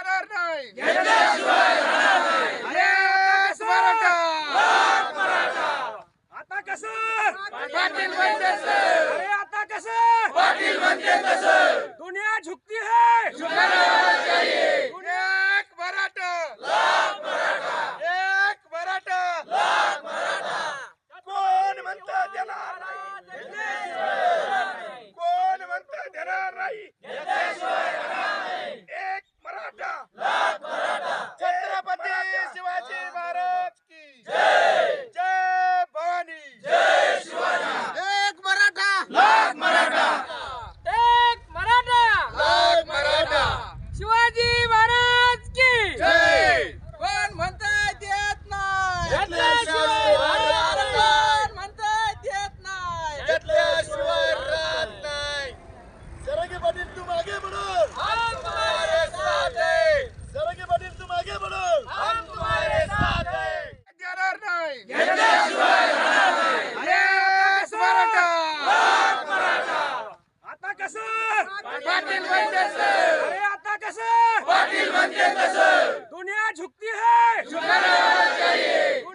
देणार नाही. आता कसं? पाटील म्हणते सर अरे आता कसं? पाटील म्हणते तसं दुनिया झुकती है. एक मराठा. एक मराठा. कोण म्हणतं देणार नाही? कोण म्हणतं देणार नाही एक मराठा छत्रपती शिवाजी महाराज की जय भवानी जय शिवाजी एक मराठा लाख मराठा एक मराठा लाख मराठा शिवाजी महाराज की जय कोण म्हणताय देत नाही घेतल्याशिवाय राहणार नाही. कोण म्हणताय देत नाही घेतल्याशिवाय राहत नाही सरगे पाटील तू मागे बढ़ो हम तुम्हारे साथ है सरगे पाटील तू मागे बढ़ो हम तुम्हारे साथ है. देणार नाही घेतल्याशिवाय अनेक मराठा आता कसं पाटील म्हणते अरे आता कसं? पाटील म्हणते तसं दुनिया झुकती है.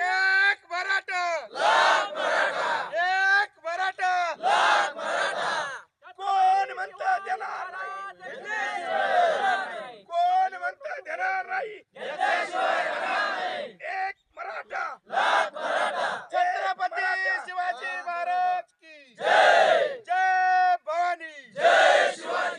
एक मराठा. एक मराठा. कोण म्हणतं देणार नाही? कोण म्हणतं देणार नाही?